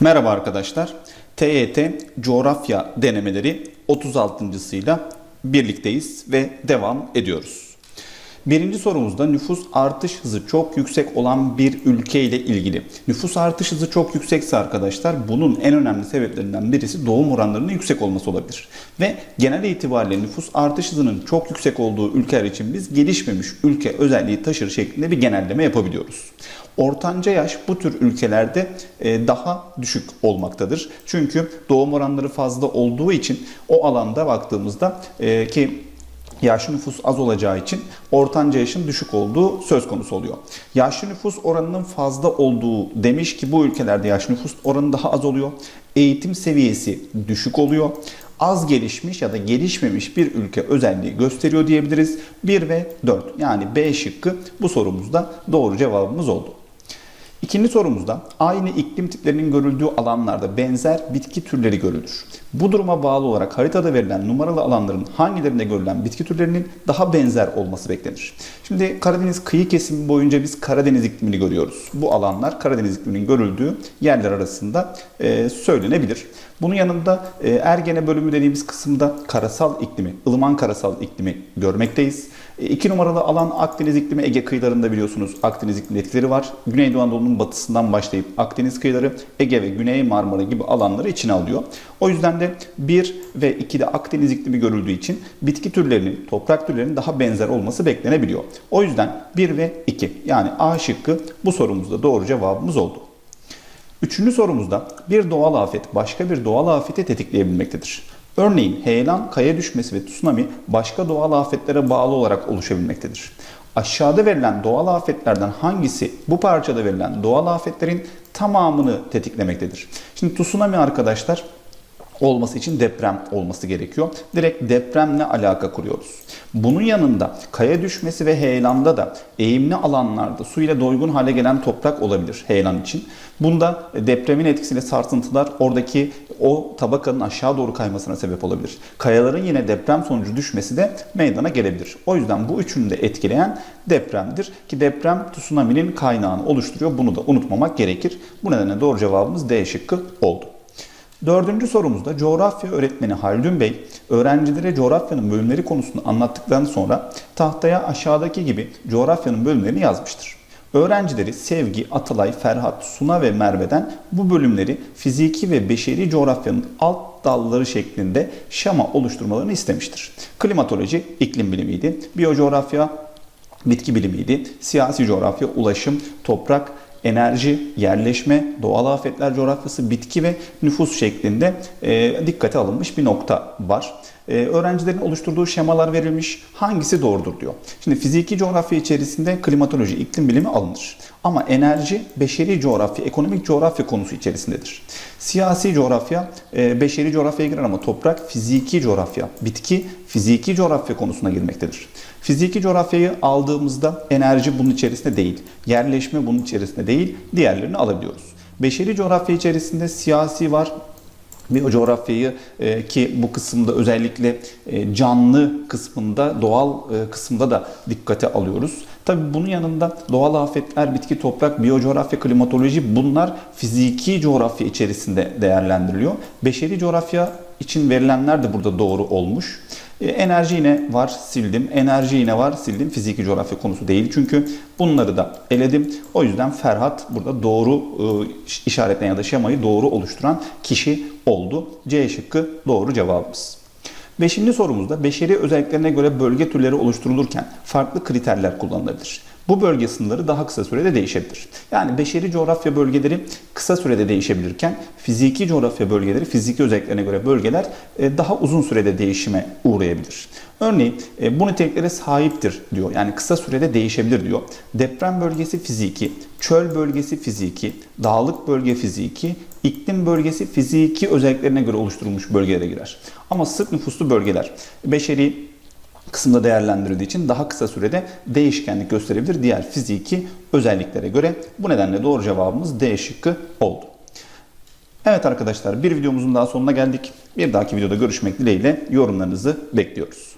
Merhaba arkadaşlar. TYT coğrafya denemeleri 36.sıyla birlikteyiz ve devam ediyoruz. Birinci sorumuzda nüfus artış hızı çok yüksek olan bir ülke ile ilgili. Nüfus artış hızı çok yüksekse arkadaşlar bunun en önemli sebeplerinden birisi doğum oranlarının yüksek olması olabilir. Ve genel itibariyle nüfus artış hızının çok yüksek olduğu ülkeler için biz gelişmemiş ülke özelliği taşır şeklinde bir genelleme yapabiliyoruz. Ortanca yaş bu tür ülkelerde e, daha düşük olmaktadır. Çünkü doğum oranları fazla olduğu için o alanda baktığımızda e, ki yaşlı nüfus az olacağı için ortanca yaşın düşük olduğu söz konusu oluyor. Yaşlı nüfus oranının fazla olduğu demiş ki bu ülkelerde yaşlı nüfus oranı daha az oluyor. Eğitim seviyesi düşük oluyor. Az gelişmiş ya da gelişmemiş bir ülke özelliği gösteriyor diyebiliriz. 1 ve 4 yani B şıkkı bu sorumuzda doğru cevabımız oldu. İkinci sorumuzda aynı iklim tiplerinin görüldüğü alanlarda benzer bitki türleri görülür. Bu duruma bağlı olarak haritada verilen numaralı alanların hangilerinde görülen bitki türlerinin daha benzer olması beklenir. Şimdi Karadeniz kıyı kesimi boyunca biz Karadeniz iklimini görüyoruz. Bu alanlar Karadeniz ikliminin görüldüğü yerler arasında e, söylenebilir. Bunun yanında e, Ergene bölümü dediğimiz kısımda karasal iklimi, ılıman karasal iklimi görmekteyiz. E, iki numaralı alan Akdeniz iklimi Ege kıyılarında biliyorsunuz Akdeniz iklim etkileri var. Güneydoğu Anadolu'nun batısından başlayıp Akdeniz kıyıları Ege ve Güney Marmara gibi alanları içine alıyor. O yüzden de 1 ve 2'de Akdeniz iklimi görüldüğü için bitki türlerinin, toprak türlerinin daha benzer olması beklenebiliyor. O yüzden 1 ve 2 yani A şıkkı bu sorumuzda doğru cevabımız oldu. Üçüncü sorumuzda bir doğal afet başka bir doğal afeti tetikleyebilmektedir. Örneğin heyelan, kaya düşmesi ve tsunami başka doğal afetlere bağlı olarak oluşabilmektedir. Aşağıda verilen doğal afetlerden hangisi bu parçada verilen doğal afetlerin tamamını tetiklemektedir? Şimdi tsunami arkadaşlar olması için deprem olması gerekiyor. Direkt depremle alaka kuruyoruz. Bunun yanında kaya düşmesi ve heyelanda da eğimli alanlarda su ile doygun hale gelen toprak olabilir heyelan için. Bunda depremin etkisiyle sarsıntılar oradaki o tabakanın aşağı doğru kaymasına sebep olabilir. Kayaların yine deprem sonucu düşmesi de meydana gelebilir. O yüzden bu üçünü de etkileyen depremdir. Ki deprem tsunami'nin kaynağını oluşturuyor. Bunu da unutmamak gerekir. Bu nedenle doğru cevabımız D şıkkı oldu. Dördüncü sorumuzda coğrafya öğretmeni Haldun Bey öğrencilere coğrafyanın bölümleri konusunu anlattıktan sonra tahtaya aşağıdaki gibi coğrafyanın bölümlerini yazmıştır. Öğrencileri Sevgi, Atalay, Ferhat, Suna ve Merve'den bu bölümleri fiziki ve beşeri coğrafyanın alt dalları şeklinde şema oluşturmalarını istemiştir. Klimatoloji iklim bilimiydi. Biyocoğrafya bitki bilimiydi. Siyasi coğrafya, ulaşım, toprak, enerji, yerleşme, doğal afetler coğrafyası, bitki ve nüfus şeklinde dikkate alınmış bir nokta var. E, öğrencilerin oluşturduğu şemalar verilmiş. Hangisi doğrudur diyor. Şimdi fiziki coğrafya içerisinde klimatoloji, iklim bilimi alınır. Ama enerji, beşeri coğrafya, ekonomik coğrafya konusu içerisindedir. Siyasi coğrafya, e, beşeri coğrafyaya girer ama toprak, fiziki coğrafya, bitki, fiziki coğrafya konusuna girmektedir. Fiziki coğrafyayı aldığımızda enerji bunun içerisinde değil, yerleşme bunun içerisinde değil, diğerlerini alabiliyoruz. Beşeri coğrafya içerisinde siyasi var, bir o coğrafyayı e, ki bu kısımda özellikle e, canlı kısmında, doğal e, kısımda da dikkate alıyoruz. Tabi bunun yanında doğal afetler, bitki, toprak, biyocoğrafya, klimatoloji bunlar fiziki coğrafya içerisinde değerlendiriliyor. Beşeri coğrafya için verilenler de burada doğru olmuş. E, enerji yine var sildim. Enerji yine var sildim. Fiziki coğrafya konusu değil. Çünkü bunları da eledim. O yüzden Ferhat burada doğru e, işaretleyen ya da şemayı doğru oluşturan kişi oldu. C şıkkı doğru cevabımız. Beşinci sorumuzda beşeri özelliklerine göre bölge türleri oluşturulurken farklı kriterler kullanılabilir. Bu bölge sınırları daha kısa sürede değişebilir. Yani beşeri coğrafya bölgeleri kısa sürede değişebilirken fiziki coğrafya bölgeleri fiziki özelliklerine göre bölgeler e, daha uzun sürede değişime uğrayabilir. Örneğin e, bu niteliklere sahiptir diyor. Yani kısa sürede değişebilir diyor. Deprem bölgesi fiziki, çöl bölgesi fiziki, dağlık bölge fiziki, iklim bölgesi fiziki özelliklerine göre oluşturulmuş bölgelere girer. Ama sık nüfuslu bölgeler beşeri kısımda değerlendirildiği için daha kısa sürede değişkenlik gösterebilir diğer fiziki özelliklere göre. Bu nedenle doğru cevabımız D şıkkı oldu. Evet arkadaşlar bir videomuzun daha sonuna geldik. Bir dahaki videoda görüşmek dileğiyle yorumlarınızı bekliyoruz.